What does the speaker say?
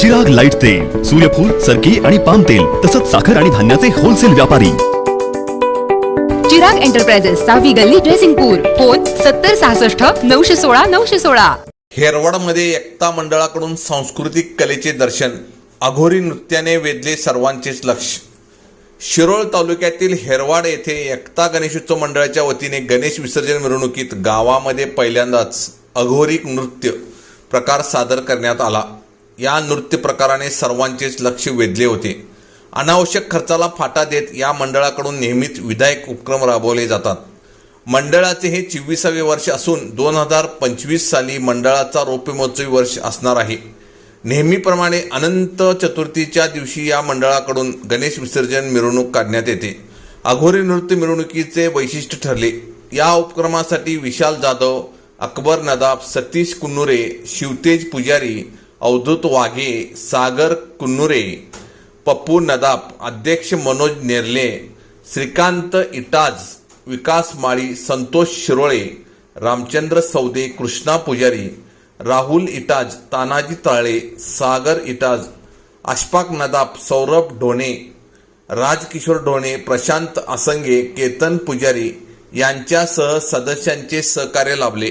Chirag light तेल सूर्यफूल सरकी आणि पाम तेल तसंच साखर आणि धान्याचे होलसेल व्यापारी. चिराग एंटरप्राइजेस सहावी गल्ली ड्रेसिंगपूर फोन सत्तर सहासष्ट नऊशे सोळा नऊशे सोळा. हेरवाडमध्ये एकता मंडळाकडून सांस्कृतिक कलेचे दर्शन अघोरी नृत्याने वेधले सर्वांचेच लक्ष. शिरोळ तालुक्यातील हेरवाड येथे एकता गणेशोत्सव मंडळाच्या वतीने गणेश विसर्जन मिरवणुकीत गावामध्ये पहिल्यांदाच अघोरी नृत्य प्रकार सादर करण्यात आला. या नृत्य प्रकाराने सर्वांचेच लक्ष वेधले होते. अनावश्यक खर्चाला फाटा देत या मंडळाकडून नेहमीच विधायक उपक्रम राबवले जातात. मंडळाचे हे चोवीसावे वर्ष असून दोन हजार पंचवीस साली मंडळाचा रौप्यमहोत्सवी वर्ष असणार आहे. नेहमीप्रमाणे अनंत चतुर्थीच्या दिवशी या मंडळाकडून गणेश विसर्जन मिरवणूक काढण्यात येते. अघोरी नृत्य मिरवणुकीचे वैशिष्ट्य ठरले. या उपक्रमासाठी विशाल जाधव अकबर नदाब सतीश कुन्नुरे शिवतेज पुजारी अवधूत वाघे सागर कुन्नुरे पप्पू नदाब अध्यक्ष मनोज नेर्ले श्रीकांत इटाज विकास माळी संतोष शिरोळे रामचंद्र सौदे कृष्णा पुजारी राहुल इटाज तानाजी ताळे सागर इटाज अशफाक नदाब सौरभ ढोणे राजकिशोर ढोणे प्रशांत आसंगे केतन पुजारी यांच्यासह सदस्यांचे सहकार्य लाभले.